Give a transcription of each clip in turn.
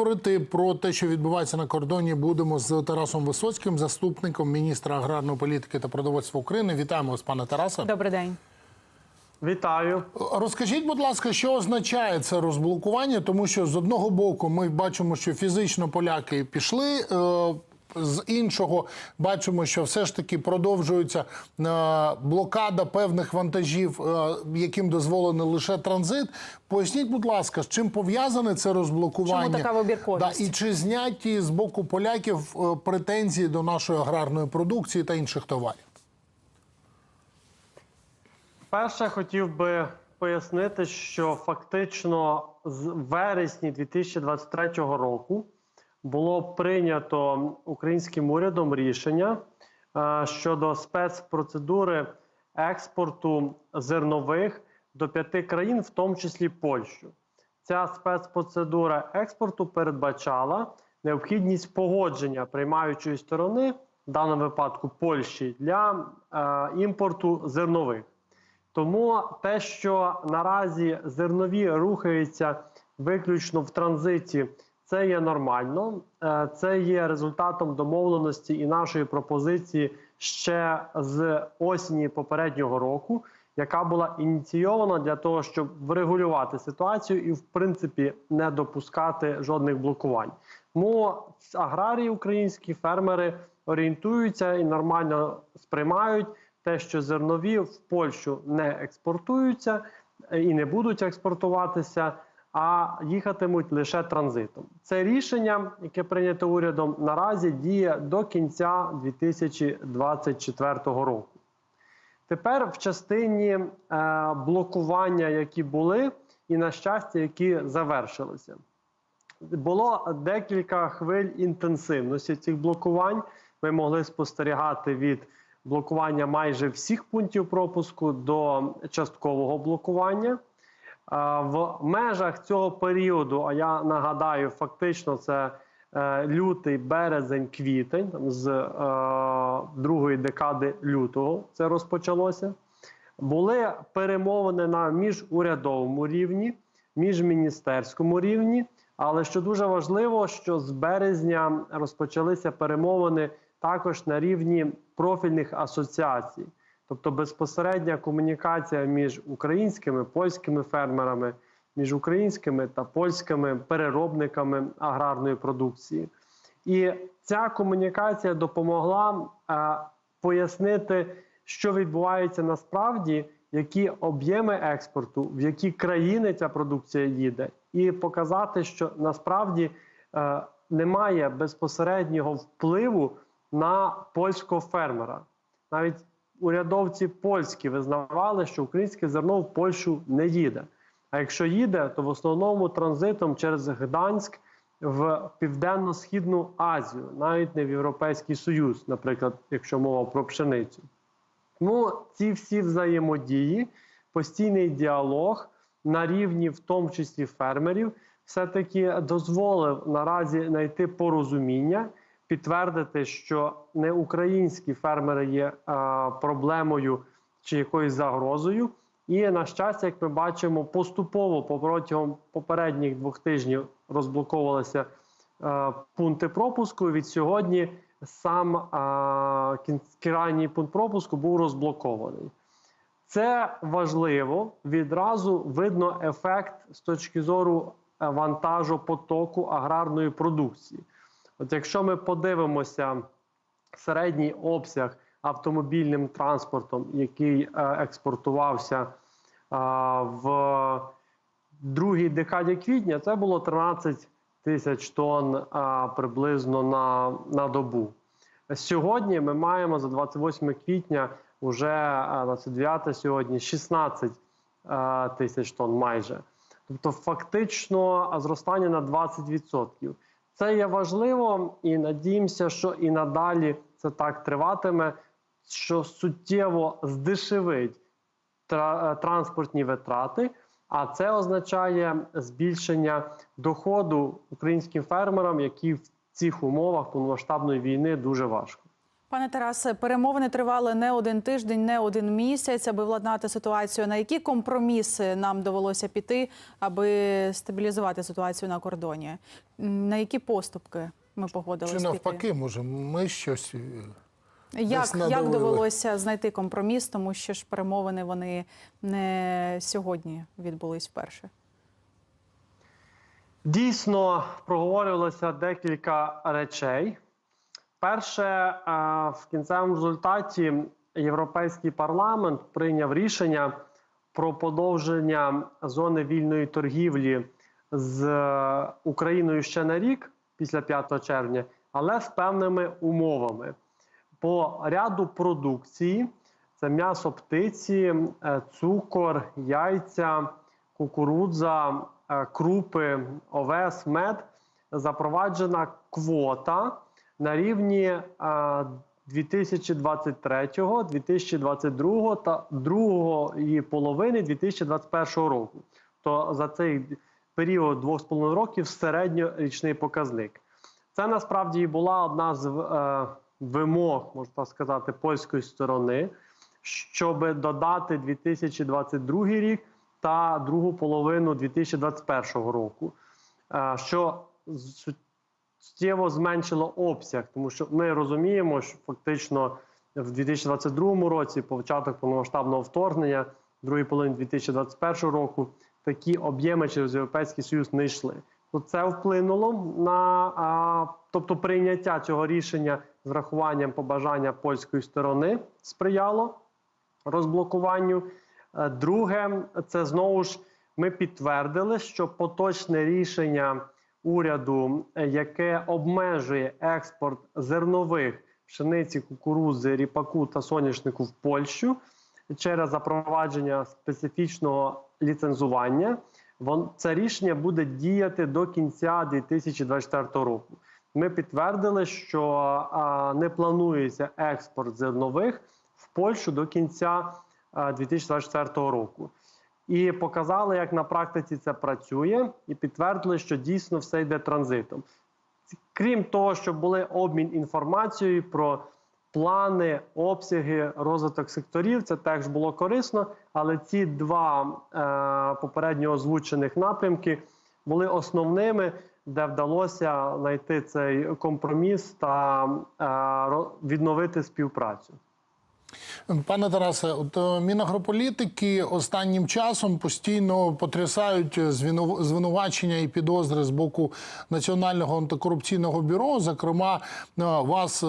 говорити про те, що відбувається на кордоні, будемо з Тарасом Висоцьким, заступником міністра аграрної політики та продовольства України. Вітаємо вас, пане Тараса. Добрий день. Вітаю. Розкажіть, будь ласка, що означає це розблокування? Тому що з одного боку ми бачимо, що фізично поляки пішли. З іншого бачимо, що все ж таки продовжується е, блокада певних вантажів, е, яким дозволений лише транзит. Поясніть, будь ласка, з чим пов'язане це розблокування? Чому така вибірковість? Да, і чи зняті з боку поляків е, претензії до нашої аграрної продукції та інших товарів? Перше хотів би пояснити, що фактично з вересні 2023 року було прийнято українським урядом рішення е, щодо спецпроцедури експорту зернових до п'яти країн, в тому числі Польщу. Ця спецпроцедура експорту передбачала необхідність погодження приймаючої сторони, в даному випадку Польщі, для е, імпорту зернових. Тому те, що наразі зернові рухаються виключно в транзиті, це є нормально. Е, Це є результатом домовленості і нашої пропозиції ще з осені попереднього року, яка була ініційована для того, щоб врегулювати ситуацію і, в принципі, не допускати жодних блокувань. Тому аграрії українські фермери орієнтуються і нормально сприймають те, що зернові в Польщу не експортуються і не будуть експортуватися, а їхатимуть лише транзитом. Це рішення, яке прийнято урядом, наразі діє до кінця 2024 року. Тепер в частині е, блокування, які були, і на щастя, які завершилися. Було декілька хвиль інтенсивності цих блокувань. Ми могли спостерігати від блокування майже всіх пунктів пропуску до часткового блокування. В межах цього періоду, а я нагадаю, фактично це е, лютий, березень, квітень, з е, другої декади лютого це розпочалося. Були перемовини на міжурядовому рівні, міжміністерському рівні. Але що дуже важливо, що з березня розпочалися перемовини також на рівні профільних асоціацій, тобто безпосередня комунікація між українськими польськими фермерами, між українськими та польськими переробниками аграрної продукції. І ця комунікація допомогла е, пояснити, що відбувається насправді, які об'єми експорту, в які країни ця продукція їде, і показати, що насправді е, немає безпосереднього впливу на польського фермера. Навіть урядовці польські визнавали, що українське зерно в Польщу не їде. А якщо їде, то в основному транзитом через Гданськ в Південно-Східну Азію, навіть не в Європейський Союз, наприклад, якщо мова про пшеницю. Тому ці всі взаємодії, постійний діалог на рівні, в тому числі фермерів, все-таки дозволив наразі знайти порозуміння, підтвердити, що не українські фермери є а, проблемою чи якоюсь загрозою. І на щастя, як ми бачимо, поступово по протягом попередніх двох тижнів розблоковувалися е, пункти пропуску. Від сьогодні сам е, крайній пункт пропуску був розблокований. Це важливо. Відразу видно ефект з точки зору е, вантажопотоку аграрної продукції. От якщо ми подивимося середній обсяг автомобільним транспортом, який е, експортувався е, в другій декаді квітня, це було 13 тисяч тонн е, приблизно на, на добу. Сьогодні ми маємо за 28 квітня, вже е, 29 сьогодні, 16 е, тисяч тонн майже. Тобто, фактично зростання на 20%. Це є важливо і надіємося, що і надалі це так триватиме, що суттєво здешевить е, транспортні витрати, а це означає збільшення доходу українським фермерам, які в цих умовах повномасштабної війни дуже важко. Пане Тарасе, перемовини тривали не один тиждень, не один місяць, аби владнати ситуацію. На які компроміси нам довелося піти, аби стабілізувати ситуацію на кордоні? На які поступки ми погодилися Чи піти? навпаки, може, ми щось. е, Як, як довелося знайти компроміс, тому що ж перемовини вони не сьогодні відбулись вперше. Дійсно проговорювалося декілька речей. Перше, е, в кінцевому результаті Європейський парламент прийняв рішення про подовження зони вільної торгівлі з е, Україною ще на рік після 5 червня, але з певними умовами. По ряду продукції це м'ясо птиці, е, цукор, яйця, кукурудза, крупи, овес, мед запроваджена квота на рівні е, 2023, 2022 та другої половини 2021 року. То за цей період 2,5 років середньорічний показник. Це насправді була одна з е, вимог, можна сказати, польської сторони, щоб додати 2022 рік та другу половину 2021 року, е, що суттєво зменшило обсяг, тому що ми розуміємо, що фактично в 2022 році, початок повномасштабного вторгнення, другої половини 2021 року, такі об'єми через Європейський Союз не йшли. То це вплинуло на а, тобто прийняття цього рішення з врахуванням побажання польської сторони сприяло розблокуванню. Е, Друге, це знову ж ми підтвердили, що поточне рішення уряду, е, яке обмежує експорт зернових пшениці, кукурудзи, ріпаку та соняшнику в Польщу через запровадження специфічного ліцензування. Це рішення буде діяти до кінця 2024 року. Ми підтвердили, що не планується експорт зернових в Польщу до кінця 2024 року. І показали, як на практиці це працює, і підтвердили, що дійсно все йде транзитом. Крім того, що були обмін інформацією про плани, обсяги, розвиток секторів, це теж було корисно. Але ці два е, попередньо озвучених напрямки були основними, де вдалося знайти цей компроміс та е, відновити співпрацю. Пане Тарасе, от е, мінагрополітики останнім часом постійно потрясають звіну- звинувачення і підозри з боку Національного антикорупційного бюро. Зокрема, е, вас е,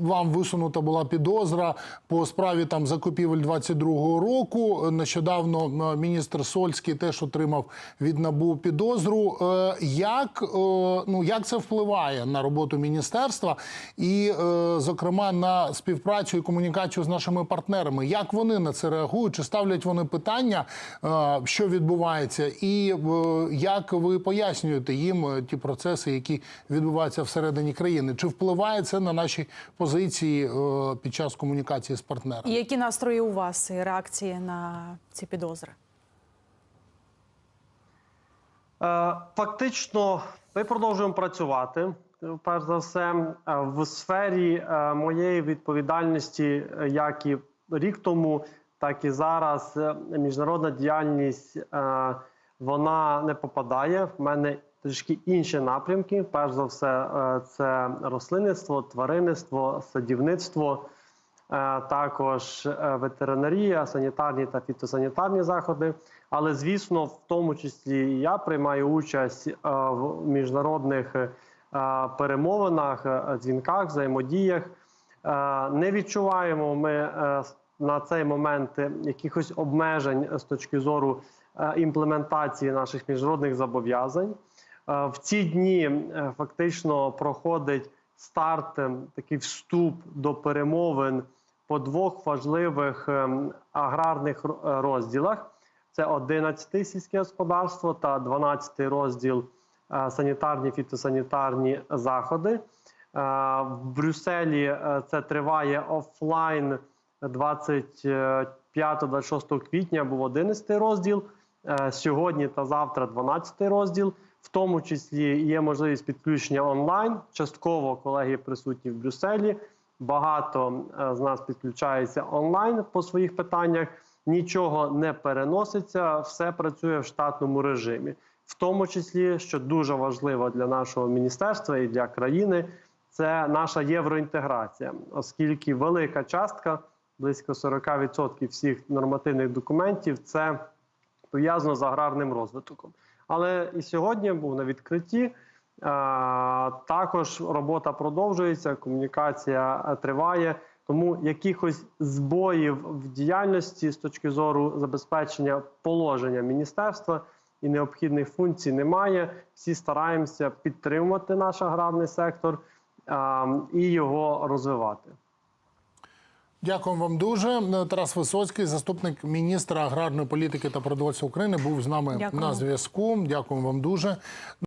вам висунута була підозра по справі там закупівель 22-го року. Нещодавно е, міністр Сольський теж отримав від набу підозру. Е, Як е, ну як це впливає на роботу міністерства і, е, зокрема, на співпрацю і комунікацію з нашими партнерами? Як вони на це реагують? Чи ставлять вони питання, е, що відбувається, і е, як ви пояснюєте їм е, ті процеси, які відбуваються всередині країни? Чи впливає це на наші позиції під час комунікації з партнерами? І які настрої у вас і реакції на ці підозри? Фактично, ми продовжуємо працювати. Перш за все, е, в сфері е, моєї відповідальності, е, як і рік тому, так і зараз. Міжнародна діяльність вона не попадає. В мене трішки інші напрямки. Перш за все, це рослинництво, тваринництво, садівництво. Також ветеринарія, санітарні та фітосанітарні заходи. Але звісно, в тому числі я приймаю участь в міжнародних перемовинах, е, дзвінках, взаємодіях. Е, Не відчуваємо ми е, на цей момент е, якихось обмежень з точки зору е, імплементації наших міжнародних зобов'язань. Е, В ці дні е, фактично проходить старт, е, такий вступ до перемовин по двох важливих аграрних е, розділах. Це 11 сільське господарство та 12 розділ е, санітарні фітосанітарні заходи. Е, В Брюсселі е, це триває офлайн 25-26 квітня був 11 розділ. Е, Сьогодні та завтра 12 розділ. В тому числі є можливість підключення онлайн. Частково колеги присутні в Брюсселі. Багато е, з нас підключається онлайн по своїх питаннях. Нічого не переноситься, все працює в штатному режимі, в тому числі, що дуже важливо для нашого міністерства і для країни, це наша євроінтеграція, оскільки велика частка, близько 40% всіх нормативних документів, це пов'язано з аграрним розвитком. Але і сьогодні був на відкритті. Також робота продовжується, комунікація е, триває. Тому якихось збоїв в діяльності з точки зору забезпечення положення міністерства і необхідних функцій немає. Всі стараємося підтримувати наш аграрний сектор а, і його розвивати. Дякую вам дуже. Тарас Висоцький, заступник міністра аграрної політики та продовольства України, був з нами Дякую. на зв'язку. Дякую вам дуже.